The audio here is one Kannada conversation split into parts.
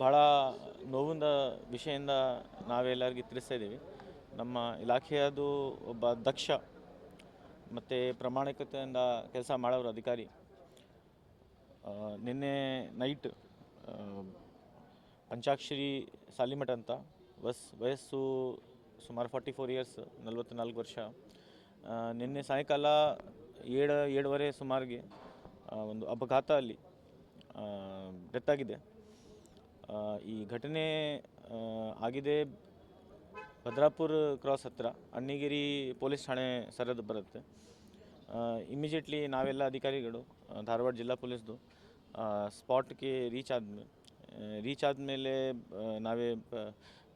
ಭಾಳ ನೋವಿಂದ ವಿಷಯದಿಂದ ನಾವೆಲ್ಲರಿಗೆ ತಿಳಿಸ್ತಾ ಇದ್ದೀವಿ. ನಮ್ಮ ಇಲಾಖೆಯದು ಒಬ್ಬ ದಕ್ಷ ಮತ್ತು ಪ್ರಾಮಾಣಿಕತೆಯಿಂದ ಕೆಲಸ ಮಾಡೋರು ಅಧಿಕಾರಿ. ನಿನ್ನೆ ನೈಟ್ ಪಂಚಾಕ್ಷರಿ ಸಾಲಿಮಠ ಅಂತ ವಸ್, ವಯಸ್ಸು ಸುಮಾರು ಫಾರ್ಟಿ ಫೋರ್ ಇಯರ್ಸ್ ನಲ್ವತ್ತ್ನಾಲ್ಕು ವರ್ಷ ನಿನ್ನೆ ಸಾಯಂಕಾಲ ಏಳು, ಏಳುವರೆ ಸುಮಾರಿಗೆ ಒಂದು ಅಪಘಾತ ಅಲ್ಲಿ ಡೆತ್ ಆಗಿದೆ. ಈ ಘಟನೆ ಆಗಿದೆ ಭದ್ರಾಪುರ ಕ್ರಾಸ್ ಹತ್ತಿರ ಅಣ್ಣಿಗಿರಿ ಪೊಲೀಸ್ ಠಾಣೆ ಸರದ್ದು ಬರುತ್ತೆ. ಇಮಿಜಿಯೇಟ್ಲಿ ನಾವೆಲ್ಲ ಅಧಿಕಾರಿಗಳು ಧಾರವಾಡ ಜಿಲ್ಲಾ ಪೊಲೀಸ್ದು ಸ್ಪಾಟ್ಗೆ ರೀಚ್ ಆದ್ಮೇಲೆ ರೀಚ್ ಆದಮೇಲೆ ನಾವೇ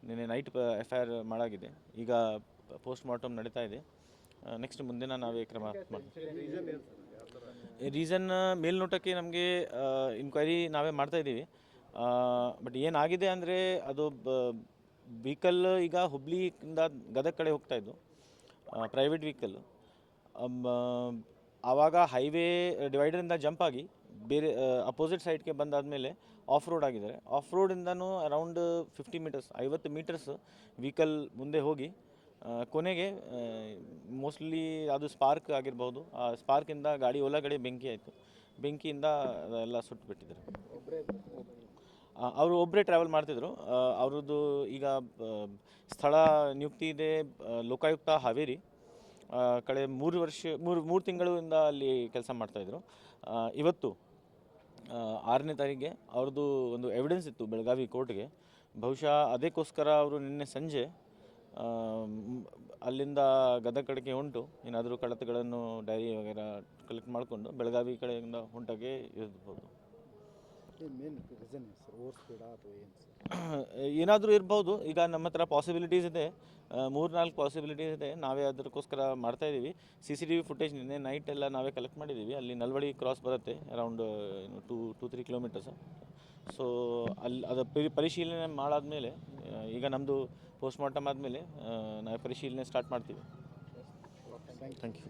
ನಿನ್ನೆ ನೈಟ್ ಎಫ್ ಐ ಆರ್ ಮಾಡಾಗಿದೆ. ಈಗ ಪೋಸ್ಟ್ ಮಾರ್ಟಮ್ ನಡೀತಾ ಇದೆ. ನೆಕ್ಸ್ಟ್ ಮುಂದಿನ ನಾವೇ ಕ್ರಮ ರೀಸನ್ ಮೇಲ್ನೋಟಕ್ಕೆ ನಮಗೆ ಇನ್ಕ್ವೈರಿ ನಾವೇ ಮಾಡ್ತಾ ಇದ್ದೀವಿ. ಬಟ್ ಏನಾಗಿದೆ ಅಂದರೆ ಅದು ವೆಹಿಕಲ್ ಈಗ ಹುಬ್ಳಿಯಿಂದ ಗದಗ ಕಡೆ ಹೋಗ್ತಾ ಇದ್ದು. ಪ್ರೈವೇಟ್ ವೆಹಿಕಲ್ ಆವಾಗ ಹೈವೇ ಡಿವೈಡರಿಂದ ಜಂಪ್ ಆಗಿ ಬೇರೆ ಅಪೋಸಿಟ್ ಸೈಡ್ಗೆ ಬಂದಾದಮೇಲೆ ಆಫ್ ರೋಡ್ ಆಗಿದ್ದಾರೆ. ಆಫ್ ರೋಡಿಂದನೂ ಅರೌಂಡ್ ಫಿಫ್ಟಿ ಮೀಟರ್ಸ್ ಐವತ್ತು ಮೀಟರ್ಸ್ ವೆಹಿಕಲ್ ಮುಂದೆ ಹೋಗಿ ಕೊನೆಗೆ ಮೋಸ್ಟ್ಲಿ ಅದು ಸ್ಪಾರ್ಕ್ ಆಗಿರ್ಬೋದು ಆ ಸ್ಪಾರ್ಕಿಂದ ಗಾಡಿ ಒಳಗಡೆ ಬೆಂಕಿ ಆಯಿತು. ಬೆಂಕಿಯಿಂದ ಎಲ್ಲ ಸುಟ್ಟು ಬಿಟ್ಟಿದ್ದಾರೆ ಅವರು ಒಬ್ಬರೇ ಟ್ರಾವೆಲ್ ಮಾಡ್ತಿದ್ರು. ಅವ್ರದ್ದು ಈಗ ಸ್ಥಳ ನಿಯುಕ್ತಿ ಇದೆ ಲೋಕಾಯುಕ್ತ ಹಾವೇರಿ. ಕಳೆ ಮೂರು ವರ್ಷ, ಮೂರು ಮೂರು ತಿಂಗಳಿಂದ ಅಲ್ಲಿ ಕೆಲಸ ಮಾಡ್ತಾಯಿದ್ರು ಇವತ್ತು ಆರನೇ ತಾರೀಕಿಗೆ ಅವ್ರದ್ದು ಒಂದು ಎವಿಡೆನ್ಸ್ ಇತ್ತು ಬೆಳಗಾವಿ ಕೋರ್ಟ್ಗೆ. ಬಹುಶಃ ಅದಕ್ಕೋಸ್ಕರ ಅವರು ನಿನ್ನೆ ಸಂಜೆ ಅಲ್ಲಿಂದ ಗದಗ ಕಡೆಗೆ ಹೊಂಟು ಏನಾದರೂ ಕಳತಗಳನ್ನು ಡೈರಿ ವಗೇರ ಕಲೆಕ್ಟ್ ಮಾಡಿಕೊಂಡು ಬೆಳಗಾವಿ ಕಡೆಯಿಂದ ಹೊಂಟಾಗೆ ಇರ್ಬೋದು. ಏನಾದರೂ ಇರ್ಬೋದು. ಈಗ ನಮ್ಮ ಹತ್ರ ಪಾಸಿಬಿಲಿಟೀಸ್ ಇದೆ. ಮೂರು ನಾಲ್ಕು ಪಾಸಿಬಿಲಿಟೀಸ್ ಇದೆ. ನಾವೇ ಅದಕ್ಕೋಸ್ಕರ ಮಾಡ್ತಾ ಇದ್ದೀವಿ C C T V footage ನಿನ್ನೆ ನೈಟ್ ಎಲ್ಲ ನಾವೇ ಕಲೆಕ್ಟ್ ಮಾಡಿದ್ದೀವಿ ಅಲ್ಲಿ ನಲ್ವಡಿ ಕ್ರಾಸ್ ಬರುತ್ತೆ. Around two two three kilometers so ಅಲ್ಲಿ ಅದು ಪರಿ- ಪರಿಶೀಲನೆ ಮಾಡಾದ್ಮೇಲೆ ಈಗ ನಮ್ಮದು ಪೋಸ್ಟ್ ಮಾರ್ಟಮ್ ಆದಮೇಲೆ ನಾವು ಪರಿಶೀಲನೆ ಸ್ಟಾರ್ಟ್ ಮಾಡ್ತೀವಿ. Thank you